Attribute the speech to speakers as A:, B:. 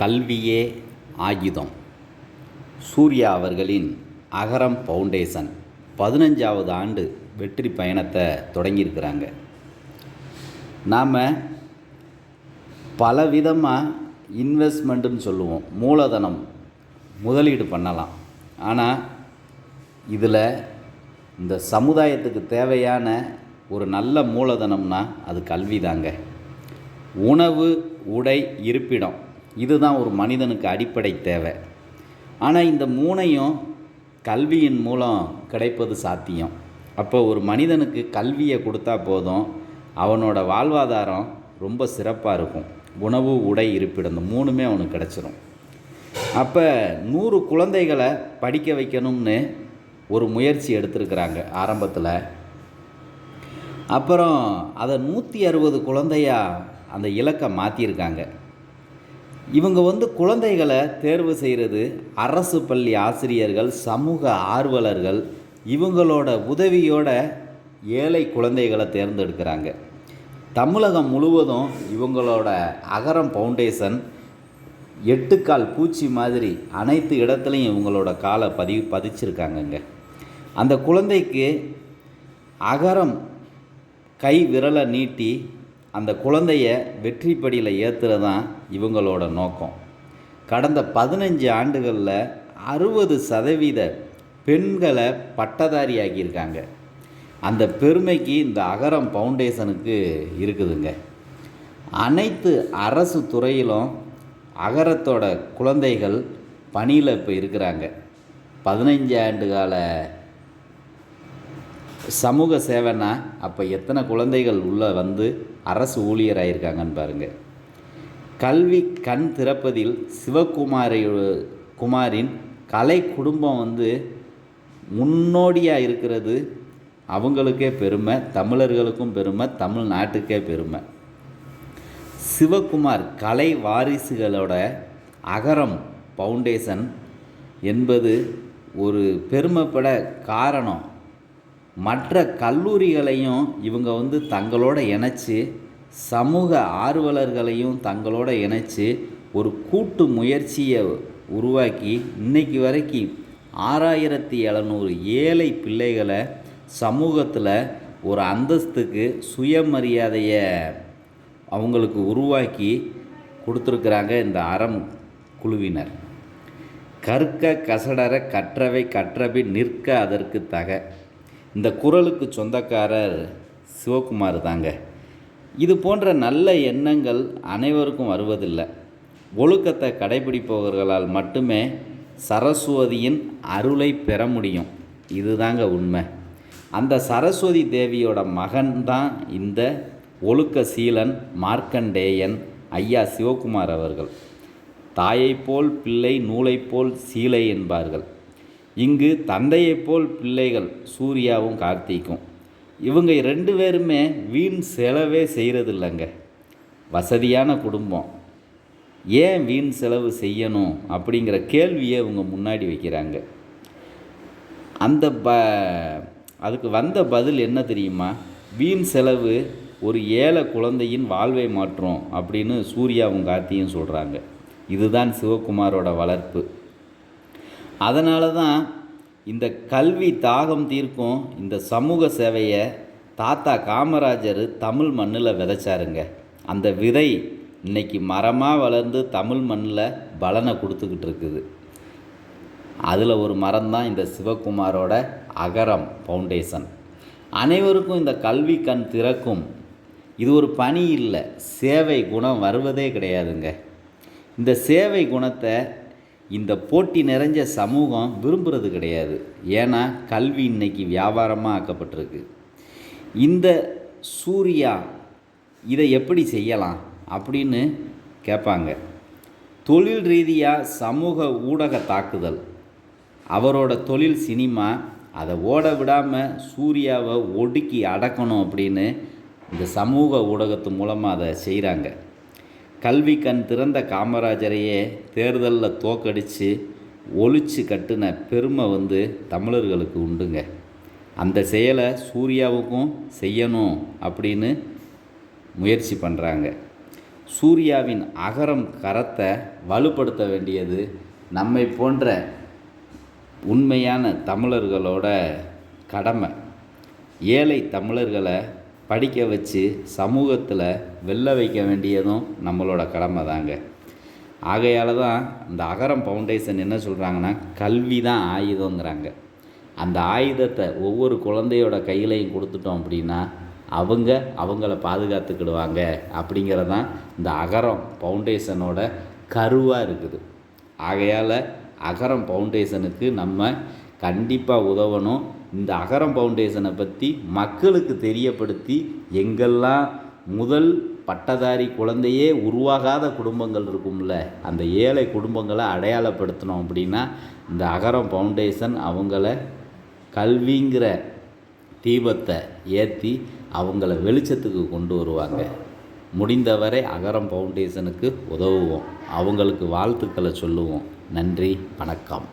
A: கல்வியே ஆயுதம். சூர்யா அவர்களின் அகரம் ஃபவுண்டேஷன் பதினஞ்சாவது ஆண்டு வெற்றி பயணத்தை தொடங்கியிருக்கிறாங்க. நாம் பலவிதமாக இன்வெஸ்ட்மெண்ட்டுன்னு சொல்லுவோம். மூலதனம் முதலீடு பண்ணலாம். ஆனால் இதில் இந்த சமுதாயத்துக்கு தேவையான ஒரு நல்ல மூலதனம்னா அது கல்வி தாங்க உணவு உடை இருப்பிடம். இதுதான் ஒரு மனிதனுக்கு அடிப்படை தேவை. ஆனால் இந்த மூணையும் கல்வியின் மூலம் கிடைப்பது சாத்தியம். அப்போ ஒரு மனிதனுக்கு கல்வியை கொடுத்தா போதும் அவனோட வாழ்வாதாரம் ரொம்ப சிறப்பாக இருக்கும். உணவு உடை இருப்பிடம் இந்த மூணுமே அவனுக்கு கிடச்சிரும். அப்போ நூறு குழந்தைகளை படிக்க வைக்கணும்னு ஒரு முயற்சி எடுத்திருக்கிறாங்க ஆரம்பத்தில். அப்புறம் அதை நூற்றி அறுபது குழந்தையாக அந்த இலக்கை மாற்றியிருக்காங்க இவங்க வந்து குழந்தைகளை தேர்வு செய்கிறது அரசு பள்ளி ஆசிரியர்கள் சமூக ஆர்வலர்கள். இவங்களோட உதவியோட ஏழை குழந்தைகளை தேர்ந்தெடுக்கிறாங்க. தமிழகம் முழுவதும் இவங்களோட அகரம் ஃபவுண்டேஷன் எட்டுக்கால் பூச்சி மாதிரி அனைத்து இடத்துலையும் இவங்களோட காலை பதிவு பதிச்சிருக்காங்கங்க. அந்த குழந்தைக்கு அகரம் கை விரலை நீட்டி அந்த குழந்தைய வெற்றிப்படியில் ஏற்றுறது தான் இவங்களோட நோக்கம். கடந்த பதினஞ்சு ஆண்டுகளில் அறுபது சதவீத பெண்களை பட்டதாரி ஆக்கியிருக்காங்க அந்த பெருமைக்கு இந்த அகரம் ஃபவுண்டேஷனுக்கு இருக்குதுங்க. அனைத்து அரசு துறையிலும் அகரத்தோட குழந்தைகள் பணியில் இப்போ இருக்கிறாங்க. பதினஞ்சு ஆண்டு கால சமூக சேவைனா அப்போ எத்தனை குழந்தைகள் உள்ளே வந்து அரசு ஊழியராயிருக்காங்கன்னு பாருங்கள் கல்வி கண் திறப்பதில் சிவகுமாரி குமாரின் கலை குடும்பம் வந்து முன்னோடியாக இருக்கிறது. அவங்களுக்கே பெருமை தமிழர்களுக்கும் பெருமை தமிழ்நாட்டுக்கே பெருமை. சிவகுமார் கலை வாரிசுகளோட அகரம் ஃபவுண்டேஷன் என்பது ஒரு பெருமைப்பட காரணம். மற்ற கல்லூரிகளையும் இவங்க வந்து தங்களோட இணைச்சி சமூக ஆர்வலர்களையும் தங்களோட இணைச்சி ஒரு கூட்டு முயற்சியை உருவாக்கி இன்னைக்கு வரைக்கும் ஆறாயிரத்தி எழுநூறு ஏழை பிள்ளைகளை சமூகத்தில் ஒரு அந்தஸ்துக்கு சுயமரியாதையை அவங்களுக்கு உருவாக்கி கொடுத்துருக்குறாங்க இந்த அறம் குழுவினர். கற்க கசடர கற்றவை கற்றபின் நிற்க அதற்கு தக. இந்த குரலுக்கு சொந்தக்காரர் சிவகுமார் தாங்க. இது போன்ற நல்ல எண்ணங்கள் அனைவருக்கும் வருவதில்லை. ஒழுக்கத்தை கடைபிடிப்பவர்களால் மட்டுமே சரஸ்வதியின் அருளை பெற முடியும். இதுதாங்க உண்மை. அந்த சரஸ்வதி தேவியோட மகன்தான் இந்த ஒழுக்க சீலன் மார்க்கண்டேயன் ஐயா சிவகுமார் அவர்கள். தாயைப் போல் பிள்ளை நூலைப் போல் சீலை என்பார்கள். இங்கு தந்தையைப் போல் பிள்ளைகள் சூர்யாவும் கார்த்திக்கும். இவங்க ரெண்டு பேருமே வீண் செலவே செய்கிறதில்லைங்க வசதியான குடும்பம். ஏன் வீண் செலவு செய்யணும் அப்படிங்கிற கேள்வியை இவங்க முன்னாடி வைக்கிறாங்க. அந்த ப அதுக்கு வந்த பதில் என்ன தெரியுமா? வீண் செலவு ஒரு ஏழை குழந்தையின் வாழ்வை மாற்றும் அப்படின்னு சூர்யாவும் கார்த்தியும் சொல்கிறாங்க இதுதான் சிவகுமாரோட வளர்ப்பு. அதனால தான் இந்த கல்வி தாகம் தீர்க்கும் இந்த சமூக சேவையை தாத்தா காமராஜர் தமிழ் மண்ணில் விதைச்சாருங்க. அந்த விதை இன்றைக்கி மரமாக வளர்ந்து தமிழ் மண்ணில் பலனை கொடுத்துக்கிட்டு இருக்குது அதில் ஒரு மரம் தான் இந்த சிவகுமாரோட அகரம் ஃபவுண்டேஷன் அனைவருக்கும் இந்த கல்வி கண் திறக்கும். இது ஒரு பணி இல்லை சேவை குணம் வருவதே கிடையாதுங்க. இந்த சேவை குணத்தை இந்த போட்டி நிறைஞ்ச சமூகம் விரும்புகிறது கிடையாது. ஏன்னா கல்வி இன்னைக்கு வியாபாரமாக ஆக்கப்பட்டிருக்கு இந்த சூர்யா இதை எப்படி செய்யலாம் அப்படின்னு கேட்பாங்க. தொழில் ரீதியாக சமூக ஊடக தாக்குதல். அவரோட தொழில் சினிமா அதை ஓட விடாமல் சூர்யாவை ஒடுக்கி அடக்கணும் அப்படின்னு இந்த சமூக ஊடகத்து மூலமாக அதை செய்கிறாங்க கல்வி கண் திறந்த காமராஜரையே தேர்தலில் தோக்கடித்து ஒழிச்சு கட்டின பெருமை வந்து தமிழர்களுக்கு உண்டுங்க. அந்த செயலை சூர்யாவுக்கும் செய்யணும் அப்படின்னு முயற்சி பண்ணுறாங்க சூர்யாவின் அகரம் கரத்தை வலுப்படுத்த வேண்டியது நம்மை போன்ற உண்மையான தமிழர்களோட கடமை. ஏழை தமிழர்களை படிக்க வச்சு சமூகத்தில் வெல்ல வைக்க வேண்டியதும் நம்மளோட கடமை தாங்க. ஆகையால் தான் இந்த அகரம் ஃபவுண்டேஷன் என்ன சொல்கிறாங்கன்னா கல்வி தான் ஆயுதங்கிறாங்க. அந்த ஆயுதத்தை ஒவ்வொரு குழந்தையோட கையிலையும் கொடுத்துட்டோம் அப்படின்னா அவங்க அவங்கள பாதுகாத்துக்கிடுவாங்க அப்படிங்கிறதான் இந்த அகரம் ஃபவுண்டேஷனோட கருவாக இருக்குது. ஆகையால் அகரம் ஃபவுண்டேஷனுக்கு நம்ம கண்டிப்பாக உதவணும். இந்த அகரம் ஃபவுண்டேஷனை பற்றி மக்களுக்கு தெரியப்படுத்தி எங்கெல்லாம் முதல் பட்டதாரி குழந்தையே உருவாகாத குடும்பங்கள் இருக்கும்ல அந்த ஏழை குடும்பங்களை அடையாளப்படுத்தணும் அப்படின்னா இந்த அகரம் ஃபவுண்டேஷன் அவங்கள கல்விங்கிற தீபத்தை ஏற்றி அவங்கள வெளிச்சத்துக்கு கொண்டு வருவாங்க. முடிந்தவரை அகரம் ஃபவுண்டேஷனுக்கு உதவுவோம். அவங்களுக்கு வாழ்த்துக்களை சொல்லுவோம். நன்றி வணக்கம்.